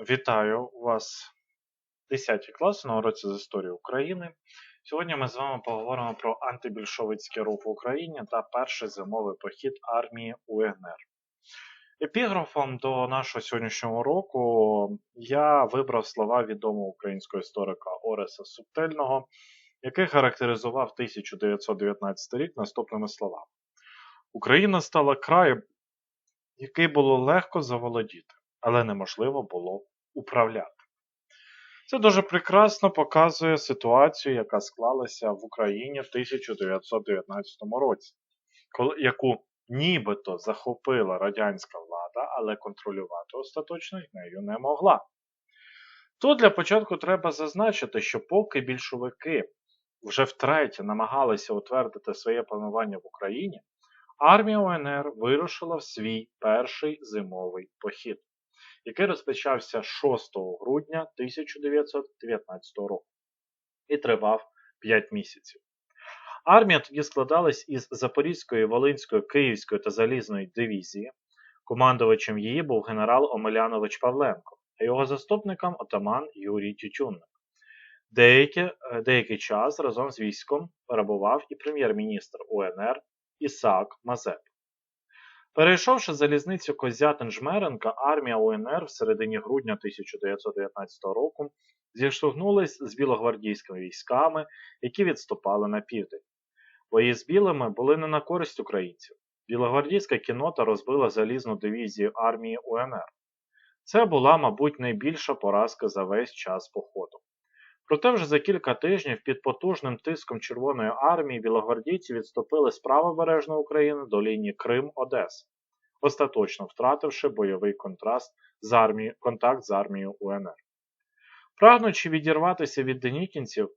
Вітаю вас 10 класи на уроці з історії України. Сьогодні ми з вами поговоримо про антибільшовицький рух в Україні та перший зимовий похід армії УНР. Епіграфом до нашого сьогоднішнього уроку я вибрав слова відомого українського історика Ореса Субтельного, який характеризував 1919 рік наступними словами: Україна стала краєм, який було легко заволодіти але неможливо було управляти. Це дуже прекрасно показує ситуацію, яка склалася в Україні в 1919 році, яку нібито захопила радянська влада, але контролювати остаточно нею не могла. Тут для початку треба зазначити, що поки більшовики вже втретє намагалися утвердити своє панування в Україні, армія УНР вирушила в свій перший зимовий похід який розпочався 6 грудня 1919 року і тривав 5 місяців. Армія тоді складалась із Запорізької, Волинської, Київської та Залізної дивізії. Командувачем її був генерал Омелянович Павленко, а його заступником отаман Юрій Тютюнник. Деякий, е, деякий час разом з військом перебував і прем'єр-міністр УНР Ісаак Мазеп. Перейшовши залізницю Козятин Жмеренка, армія УНР в середині грудня 1919 року зіштовхнулась з білогвардійськими військами, які відступали на південь. Бої з білими були не на користь українців. Білогвардійська кінота розбила залізну дивізію армії УНР. Це була, мабуть, найбільша поразка за весь час походу. Проте вже за кілька тижнів під потужним тиском Червоної армії білогвардійці відступили з правобережної України до лінії Крим-Одеса, остаточно втративши бойовий контраст з армією, контакт з армією УНР. Прагнучи відірватися від денікінців,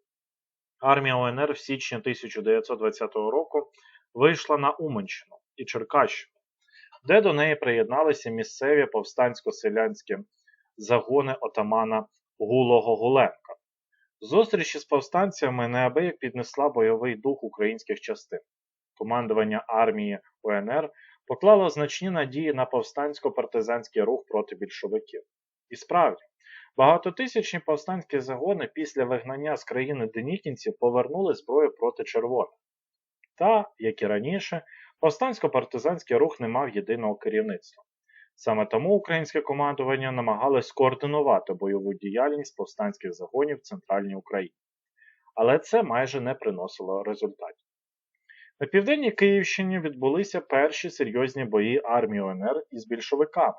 армія УНР в січні 1920 року вийшла на Уманщину і Черкащину, де до неї приєдналися місцеві повстансько-селянські загони отамана Гулого Гуленка. Зустріч із повстанцями неабияк піднесла бойовий дух українських частин. Командування армії УНР поклало значні надії на повстансько-партизанський рух проти більшовиків. І справді, багатотисячні повстанські загони після вигнання з країни денікінців повернули зброю проти червоних. Та, як і раніше, повстансько-партизанський рух не мав єдиного керівництва. Саме тому українське командування намагалось скоординувати бойову діяльність повстанських загонів в Центральній Україні. Але це майже не приносило результатів. На південній Київщині відбулися перші серйозні бої армії ОНР із більшовиками,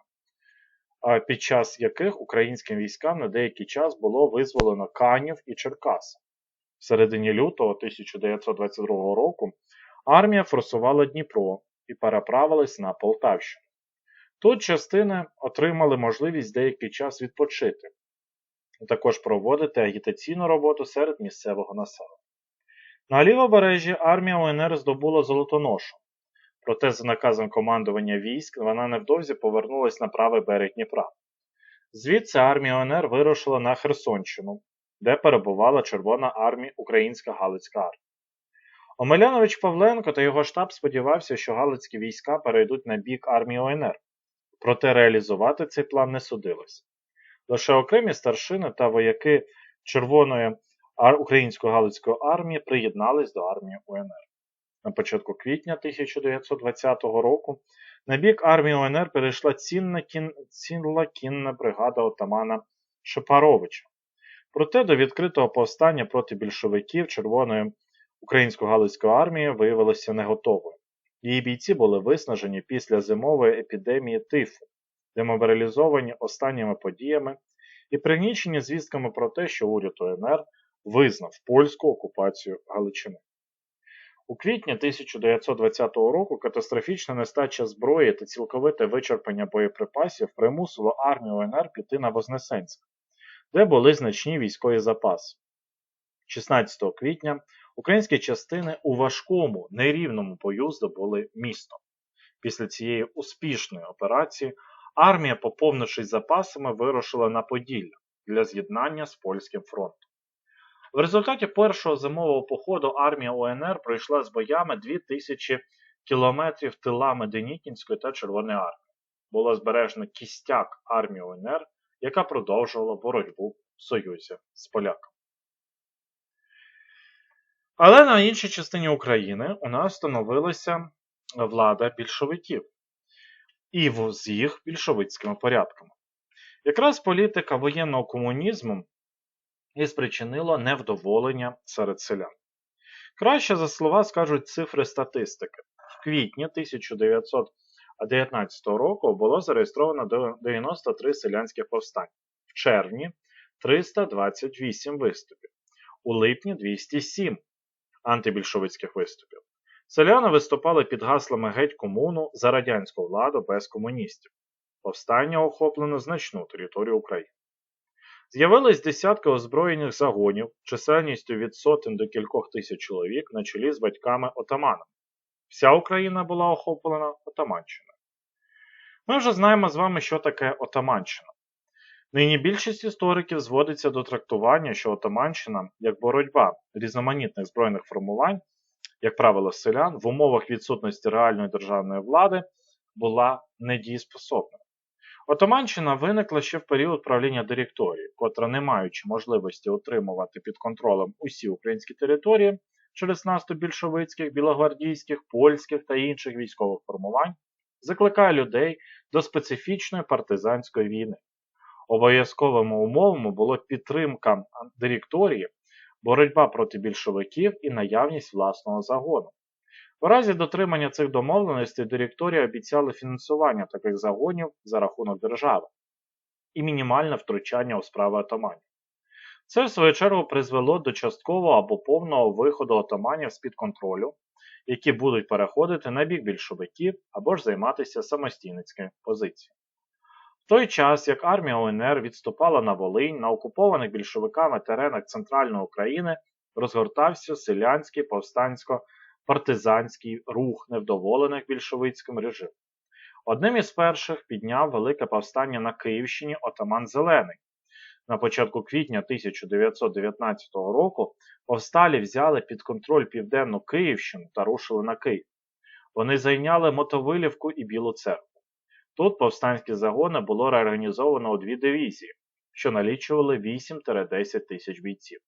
під час яких українським військам на деякий час було визволено Канів і Черкас. В середині лютого 1922 року армія форсувала Дніпро і переправилась на Полтавщину. Тут частини отримали можливість деякий час відпочити, а також проводити агітаційну роботу серед місцевого населення. На лівобережжі армія УНР здобула Золотоношу, проте за наказом командування військ вона невдовзі повернулась на правий берег Дніпра. Звідси армія УНР вирушила на Херсонщину, де перебувала Червона армія Українська Галицька армія. Омелянович Павленко та його штаб сподівався, що галицькі війська перейдуть на бік армії ОНР, Проте реалізувати цей план не судилось. Лише окремі старшини та вояки Червоної української Галицької армії приєднались до армії УНР. На початку квітня 1920 року на бік армії УНР перейшла цінна, кін... ціла кінна бригада отамана Шепаровича. Проте до відкритого повстання проти більшовиків Червоної української Галицької армії виявилося не готовою. Її бійці були виснажені після зимової епідемії тифу, демобілізовані останніми подіями і пригнічені звістками про те, що уряд ОНР визнав польську окупацію Галичини. У квітні 1920 року катастрофічна нестача зброї та цілковите вичерпання боєприпасів примусило армію ОНР піти на Вознесенськ, де були значні військові запаси. 16 квітня Українські частини у важкому, нерівному бою здобули місто. Після цієї успішної операції армія, поповнившись запасами, вирушила на Поділля для з'єднання з польським фронтом. В результаті першого зимового походу армія УНР пройшла з боями 2000 кілометрів тилами Денікінської та Червоної армії. Було збережено кістяк армії УНР яка продовжувала боротьбу в союзі з поляками. Але на іншій частині України у нас становилася влада більшовиків і з їх більшовицькими порядками. Якраз політика воєнного комунізму і спричинила невдоволення серед селян. Краще за слова скажуть цифри статистики. В квітні 1919 року було зареєстровано 93 селянських повстань, в червні 328 виступів, у липні 207 антибільшовицьких виступів. Селяни виступали під гаслами геть комуну за радянську владу без комуністів. Повстання охоплено значну територію України. З'явились десятки озброєних загонів чисельністю від сотень до кількох тисяч чоловік на чолі з батьками отаманами. Вся Україна була охоплена Отаманщиною. Ми вже знаємо з вами, що таке Отаманщина. Нині більшість істориків зводиться до трактування, що Отаманщина як боротьба різноманітних збройних формувань, як правило, селян, в умовах відсутності реальної державної влади була недієспособною. Отаманщина виникла ще в період правління директорії, котра, не маючи можливості отримувати під контролем усі українські території через наступ більшовицьких, білогвардійських, польських та інших військових формувань, закликає людей до специфічної партизанської війни. Обов'язковими умовами було підтримка директорії, боротьба проти більшовиків і наявність власного загону. У разі дотримання цих домовленостей директорія обіцяла фінансування таких загонів за рахунок держави і мінімальне втручання у справи отаманів. Це, в свою чергу, призвело до часткового або повного виходу отаманів з-під контролю, які будуть переходити на бік більшовиків або ж займатися самостійницькою позицією. Той час, як армія УНР відступала на Волинь, на окупованих більшовиками теренах Центральної України розгортався селянський повстансько-партизанський рух невдоволених більшовицьким режимом. Одним із перших підняв велике повстання на Київщині отаман Зелений. На початку квітня 1919 року повсталі взяли під контроль Південну Київщину та рушили на Київ. Вони зайняли Мотовилівку і Білу церкву. Тут повстанські загони було реорганізовано у дві дивізії, що налічували 8-10 тисяч бійців.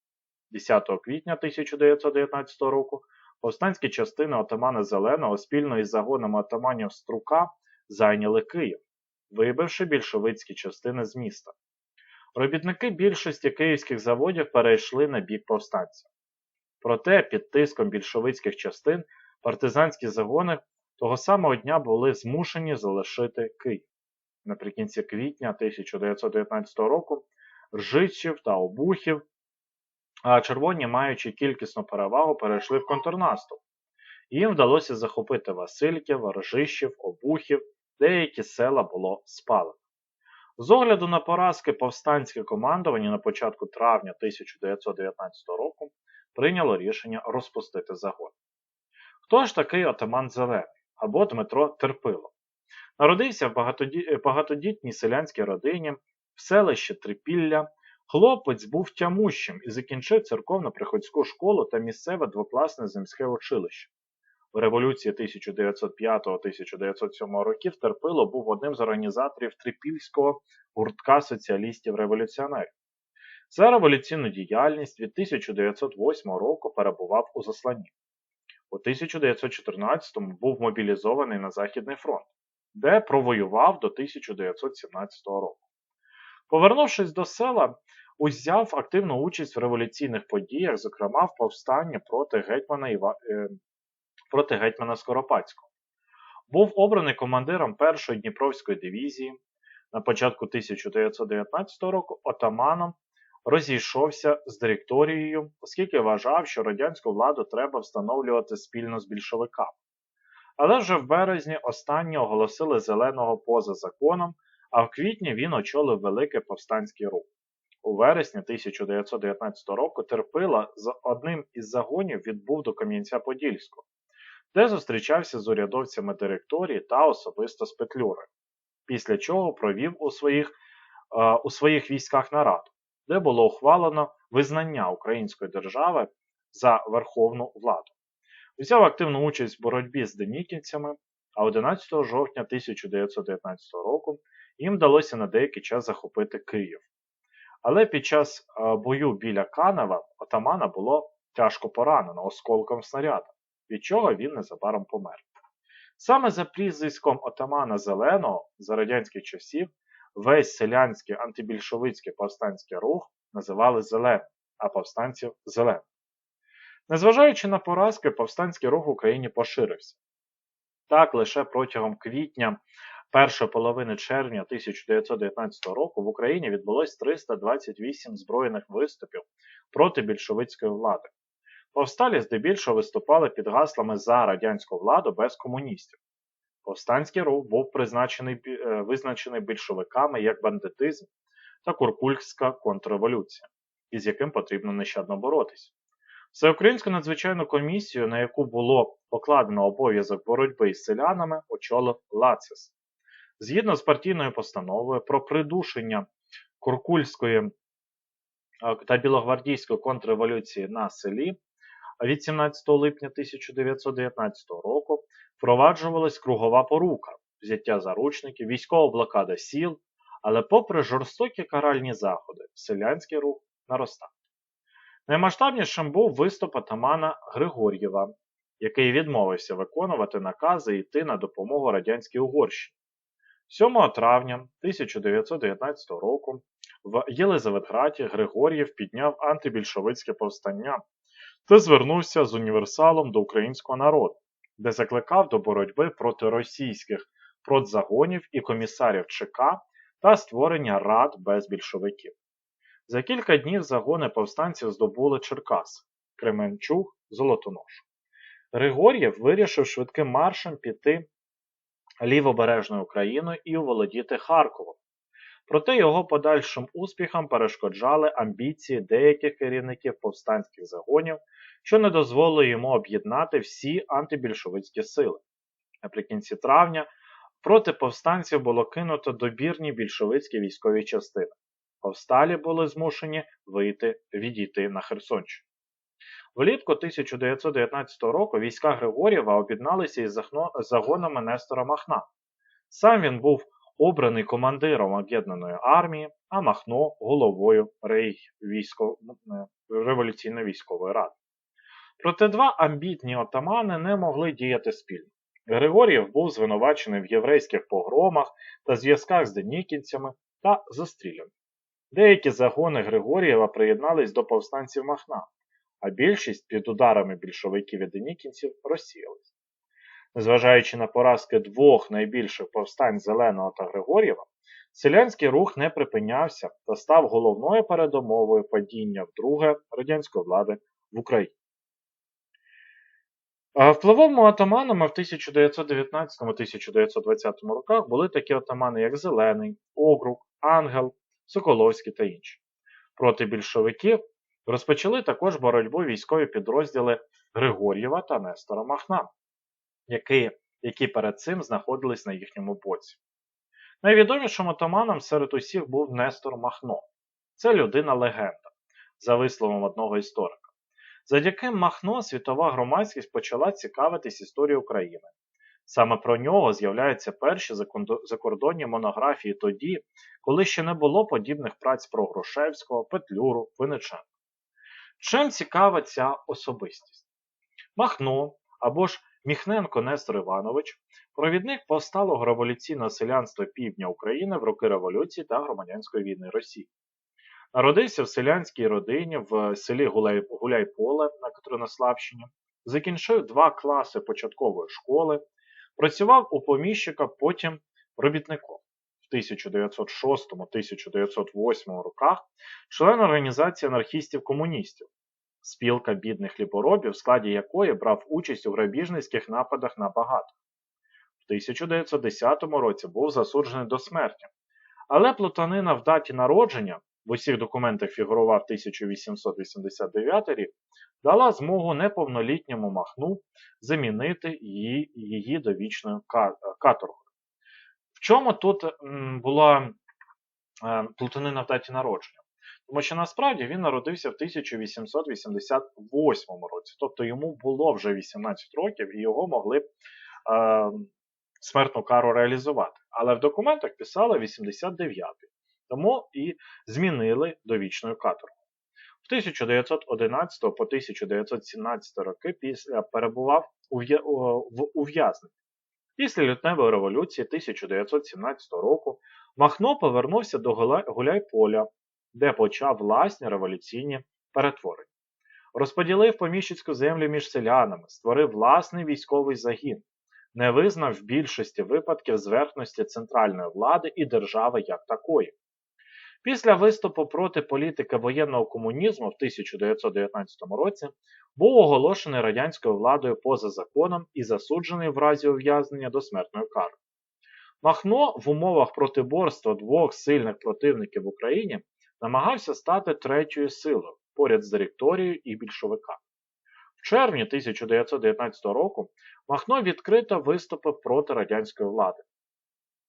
10 квітня 1919 року повстанські частини отамана Зеленого спільно із загонами отаманів Струка зайняли Київ, вибивши більшовицькі частини з міста. Робітники більшості київських заводів перейшли на бік повстанців. Проте під тиском більшовицьких частин партизанські загони того самого дня були змушені залишити Київ. Наприкінці квітня 1919 року Ржичів та Обухів, а червоні, маючи кількісну перевагу, перейшли в контрнаступ. Їм вдалося захопити Васильків, Ржищів, Обухів, деякі села було спалено. З огляду на поразки повстанське командування на початку травня 1919 року прийняло рішення розпустити загон. Хто ж такий отаман Зелений або Дмитро Терпило? Народився в багатодітній селянській родині в селищі Трипілля. Хлопець був тямущим і закінчив церковно-приходську школу та місцеве двокласне земське училище. В революції 1905-1907 років Терпило був одним з організаторів трипільського гуртка соціалістів-революціонерів. За революційну діяльність від 1908 року перебував у засланні. У 1914-му був мобілізований на Західний фронт, де провоював до 1917 року. Повернувшись до села, узяв активну участь в революційних подіях, зокрема в повстанні проти гетьмана Іва... Е, проти гетьмана Скоропадського. Був обраний командиром першої Дніпровської дивізії. На початку 1919 року отаманом розійшовся з директорією, оскільки вважав, що радянську владу треба встановлювати спільно з більшовиками. Але вже в березні останні оголосили зеленого поза законом, а в квітні він очолив Великий повстанський рух. У вересні 1919 року Терпила з одним із загонів відбув до Кам'янця-Подільського, де зустрічався з урядовцями директорії та особисто з Петлюрою, після чого провів у своїх, е, у своїх військах нараду, де було ухвалено визнання української держави за верховну владу. Взяв активну участь в боротьбі з денікінцями, а 11 жовтня 1919 року їм вдалося на деякий час захопити Київ. Але під час е, бою біля Канева отамана було тяжко поранено осколком снаряда, від чого він незабаром помер. Саме за прізвиськом отамана Зеленого за радянських часів весь селянський антибільшовицький повстанський рух називали Зеленим, а повстанців Зеленим. Незважаючи на поразки, повстанський рух в Україні поширився. Так, лише протягом квітня, першої половини червня 1919 року в Україні відбулось 328 збройних виступів проти більшовицької влади. Повсталі здебільшого виступали під гаслами за радянську владу без комуністів. Повстанський рух був призначений, е, визначений більшовиками як бандитизм та куркульська контрреволюція, із яким потрібно нещадно боротися. Всеукраїнську надзвичайну комісію, на яку було покладено обов'язок боротьби із селянами, очолив Лацис. Згідно з партійною постановою про придушення Куркульської е, та Білогвардійської контрреволюції на селі від 17 липня 1919 року впроваджувалась кругова порука, взяття заручників, військова блокада сіл, але попри жорстокі каральні заходи, селянський рух наростав. Наймасштабнішим був виступ атамана Григор'єва, який відмовився виконувати накази і йти на допомогу радянській Угорщині. 7 травня 1919 року в Єлизаветграді Григор'єв підняв антибільшовицьке повстання та звернувся з універсалом до українського народу, де закликав до боротьби проти російських продзагонів і комісарів ЧК та створення рад без більшовиків. За кілька днів загони повстанців здобули Черкас, Кременчуг, Золотоношу. Григор'єв вирішив швидким маршем піти лівобережною Україною і оволодіти Харковом. Проте його подальшим успіхам перешкоджали амбіції деяких керівників повстанських загонів, що не дозволило йому об'єднати всі антибільшовицькі сили. Наприкінці травня проти повстанців було кинуто добірні більшовицькі військові частини. Повсталі були змушені вийти відійти на Херсонщину. Влітку 1919 року війська Григорєва об'єдналися із загонами Нестора Махна. Сам він був обраний командиром об'єднаної армії, а Махно головою військо... революційної військової ради. Проте два амбітні отамани не могли діяти спільно. Григор'єв був звинувачений в єврейських погромах та зв'язках з денікінцями та застріляний. Деякі загони Григорієва приєднались до повстанців Махна, а більшість під ударами більшовиків і денікінців розсіялись. Незважаючи на поразки двох найбільших повстань Зеленого та Григор'єва, селянський рух не припинявся та став головною передумовою падіння вдруге радянської влади в Україні. Впливовими отаманами в 1919-1920 роках були такі отамани, як Зелений, Огрук, Ангел, Соколовський та інші. Проти більшовиків розпочали також боротьбу військові підрозділи Григор'єва та Нестора Махна, які, які перед цим знаходились на їхньому боці. Найвідомішим отаманом серед усіх був Нестор Махно. Це людина-легенда, за висловом одного історика. Завдяки Махно світова громадськість почала цікавитись історією України. Саме про нього з'являються перші закордонні монографії тоді, коли ще не було подібних праць про Грушевського, Петлюру, Винниченка. Чим цікава ця особистість? Махно або ж Міхненко Нестор Іванович, провідник повсталого революційного селянства півдня України в роки революції та громадянської війни Росії. Народився в селянській родині в селі Гуляйполе на Катеринославщині, закінчив два класи початкової школи, працював у поміщика, потім робітником. В 1906-1908 роках член організації анархістів-комуністів, спілка бідних ліборобів, в складі якої брав участь у грабіжницьких нападах на багато. В 1910 році був засуджений до смерті, але плутанина в даті народження в усіх документах фігурував 1889 рік, дала змогу неповнолітньому махну замінити її її довічною каторгою. В чому тут була е, плутанина в даті народження? Тому що насправді він народився в 1888 році, тобто йому було вже 18 років і його могли б е, смертну кару реалізувати. але в документах писали 89-й, тому і змінили до вічної каторги. В 1911 по 1917 роки після перебував в ув'язненні. Після лютневої революції 1917 року Махно повернувся до Гуляйполя, де почав власні революційні перетворення. Розподілив поміщицьку землю між селянами, створив власний військовий загін, не визнав в більшості випадків зверхності центральної влади і держави як такої. Після виступу проти політики воєнного комунізму в 1919 році був оголошений радянською владою поза законом і засуджений в разі ув'язнення до смертної кари. Махно в умовах протиборства двох сильних противників в Україні намагався стати третьою силою поряд з директорією і більшовиками. В червні 1919 року Махно відкрито виступив проти радянської влади.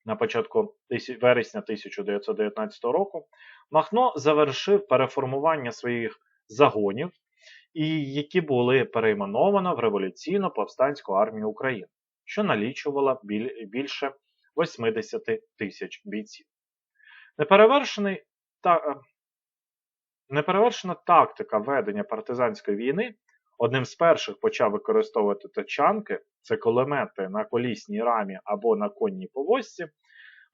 На початку вересня 1919 року Махно завершив переформування своїх загонів, які були перейменовано в революційну повстанську армію України, що налічувала більше 80 тисяч бійців. Неперевершений та, е, Неперевершена тактика ведення партизанської війни одним з перших почав використовувати тачанки, це кулемети на колісній рамі або на конній повозці,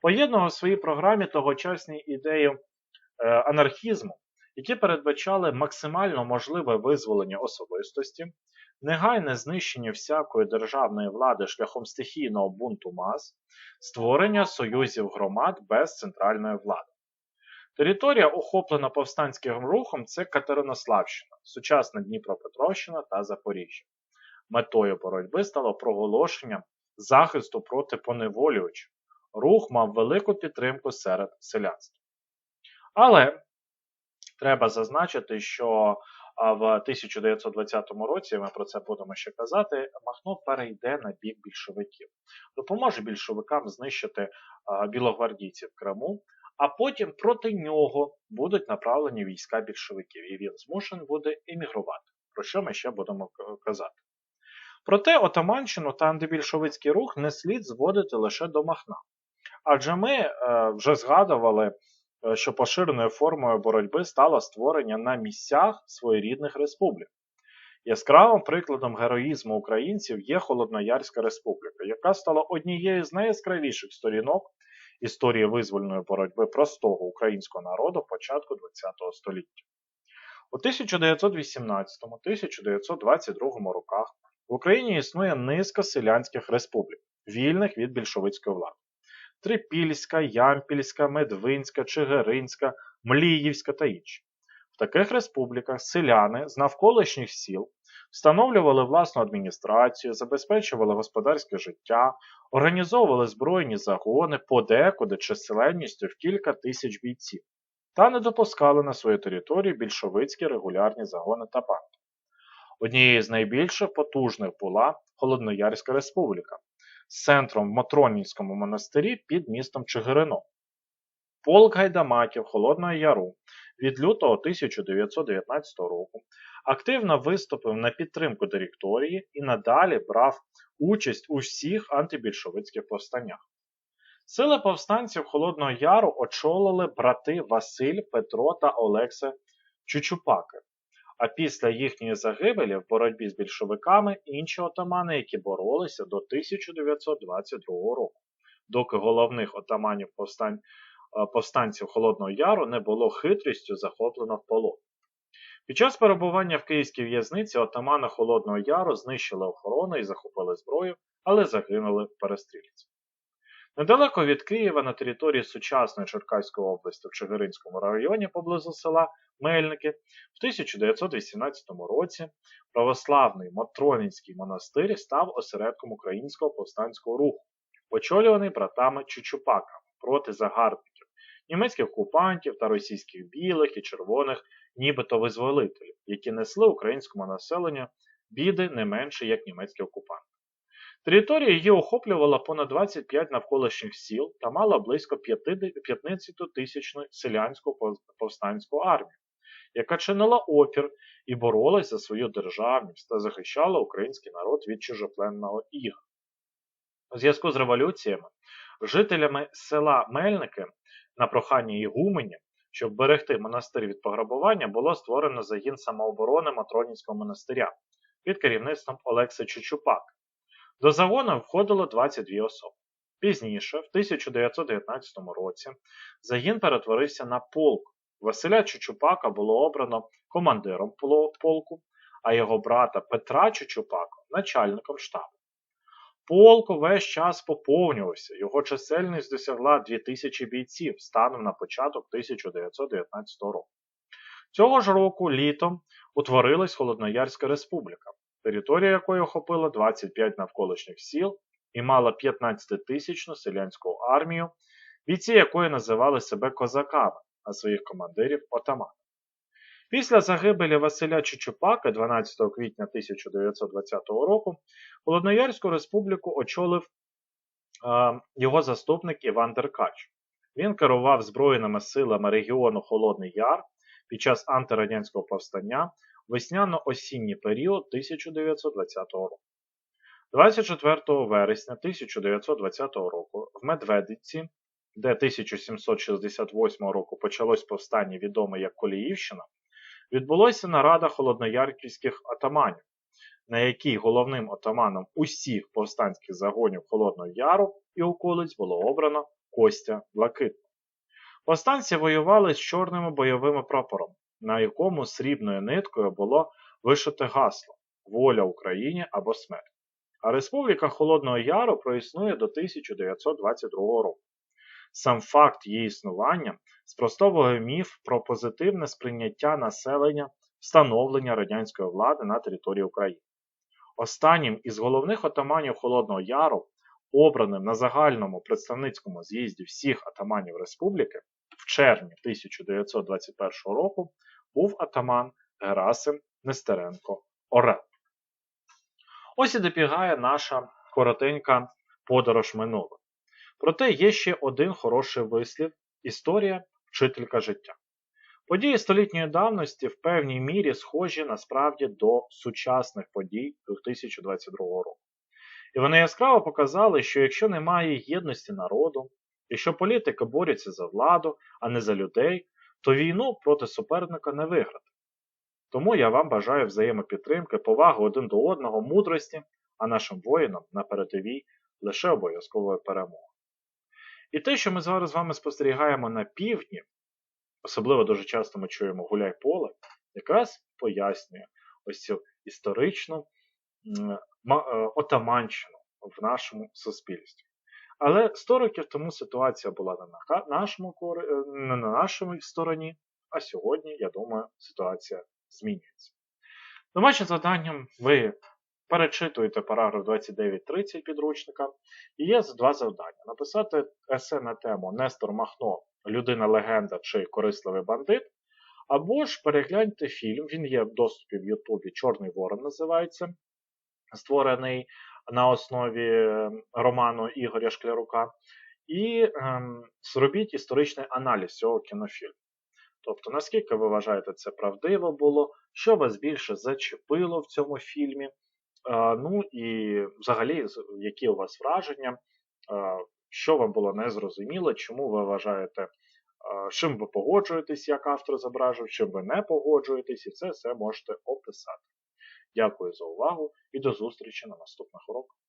поєднував в своїй програмі тогочасні ідеї е, анархізму, які передбачали максимально можливе визволення особистості, негайне знищення всякої державної влади шляхом стихійного бунту мас, створення союзів громад без центральної влади. Територія, охоплена повстанським рухом, це Катеринославщина, сучасна Дніпропетровщина та Запоріжжя. Метою боротьби стало проголошення захисту проти поневолювачів. Рух мав велику підтримку серед селянства. Але треба зазначити, що в 1920 році, ми про це будемо ще казати, Махно перейде на бік більшовиків. Допоможе більшовикам знищити білогвардійців в Криму, а потім проти нього будуть направлені війська більшовиків, і він змушений буде емігрувати, про що ми ще будемо казати. Проте Отаманщину та антибільшовицький рух не слід зводити лише до Махна. Адже ми е, вже згадували, е, що поширеною формою боротьби стало створення на місцях своєрідних республік. Яскравим прикладом героїзму українців є Холодноярська республіка, яка стала однією з найяскравіших сторінок історії визвольної боротьби простого українського народу початку ХХ століття. У 1918-1922 роках в Україні існує низка селянських республік, вільних від більшовицької влади. Трипільська, Ямпільська, Медвинська, Чигиринська, Мліївська та інші. В таких республіках селяни з навколишніх сіл встановлювали власну адміністрацію, забезпечували господарське життя, організовували збройні загони подекуди численністю в кілька тисяч бійців та не допускали на свою територію більшовицькі регулярні загони та банди. Однією з найбільших потужних була Холодноярська республіка з центром в Матронінському монастирі під містом Чигирино. Полк гайдамаків Холодного Яру від лютого 1919 року. Активно виступив на підтримку директорії і надалі брав участь у всіх антибільшовицьких повстаннях. Сили повстанців Холодного Яру очолили брати Василь, Петро та Олекса Чучупаки, а після їхньої загибелі в боротьбі з більшовиками інші отамани, які боролися до 1922 року, доки головних отаманів повстань, повстанців Холодного Яру не було хитрістю захоплено в полон. Під час перебування в київській в'язниці отамана Холодного Яру знищили охорону і захопили зброю, але загинули перестрілці. Недалеко від Києва на території сучасної Черкаської області в Чигиринському районі поблизу села Мельники в 1918 році православний Матронінський монастир став осередком українського повстанського руху, очолюваний братами Чучупаками проти загарбників, німецьких окупантів та російських білих і червоних нібито визволителів, які несли українському населенню біди не менше, як німецькі окупанти. Територія її охоплювала понад 25 навколишніх сіл та мала близько 15 тисячну селянську повстанську армію, яка чинила опір і боролась за свою державність та захищала український народ від чужопленного іга. У зв'язку з революціями Жителями села Мельники на прохання Ігуменів, щоб берегти монастир від пограбування, було створено загін самооборони Матронівського монастиря під керівництвом Олекса Чучупак. До загону входило 22 особи. Пізніше, в 1919 році, загін перетворився на полк. Василя Чучупака було обрано командиром полку, а його брата Петра Чучупака начальником штабу. Полк увесь час поповнювався, його чисельність досягла 2000 бійців станом на початок 1919 року. Цього ж року літом утворилась Холодноярська республіка, територія якої охопила 25 навколишніх сіл і мала 15-тисячну селянську армію, бійці якої називали себе козаками, а своїх командирів отаманами. Після загибелі Василя Чучупака 12 квітня 1920 року Холодноярську республіку очолив е, його заступник Іван Деркач. Він керував Збройними силами регіону Холодний Яр під час антирадянського повстання весняно-осінній період 1920 року. 24 вересня 1920 року в Медведиці, де 1768 року почалось повстання відоме як Коліївщина, відбулася нарада холодноярківських атаманів, на якій головним отаманом усіх повстанських загонів Холодного Яру і околиць було обрано Костя Блакитного. Повстанці воювали з чорними бойовими прапором, на якому срібною ниткою було вишите гасло Воля Україні або смерть. А Республіка Холодного Яру проіснує до 1922 року. Сам факт її існування спростовує міф про позитивне сприйняття населення встановлення радянської влади на території України. Останнім із головних отаманів Холодного Яру, обраним на загальному представницькому з'їзді всіх атаманів республіки в червні 1921 року, був атаман Герасим Нестеренко Орел. Ось і добігає наша коротенька подорож минуле. Проте є ще один хороший вислів історія вчителька життя. Події столітньої давності в певній мірі схожі насправді до сучасних подій 2022 року. І вони яскраво показали, що якщо немає єдності народу, якщо політики борються за владу, а не за людей, то війну проти суперника не виграти. Тому я вам бажаю взаємопідтримки, поваги один до одного, мудрості, а нашим воїнам на передовій лише обов'язкової перемоги. І те, що ми зараз з вами спостерігаємо на півдні, особливо дуже часто ми чуємо гуляй поле, якраз пояснює ось цю історичну е, отаманщину в нашому суспільстві. Але 100 років тому ситуація була не на нашому, е, не на нашій стороні, а сьогодні, я думаю, ситуація змінюється. Домашнім завданням ви перечитуєте параграф 29.30 підручника, і є два завдання: написати есе на тему Нестор Махно, людина-легенда чи корисливий бандит, або ж перегляньте фільм, він є в доступі в Ютубі Чорний Ворон називається, створений на основі е, роману Ігоря Шклярука. І ем, зробіть історичний аналіз цього кінофільму. Тобто, наскільки ви вважаєте, це правдиво було, що вас більше зачепило в цьому фільмі, ну і взагалі, які у вас враження, е, що вам було незрозуміло, чому ви вважаєте, е, чим ви погоджуєтесь, як автор зображив, чим ви не погоджуєтесь, і це все можете описати. Дякую за увагу і до зустрічі на наступних уроках.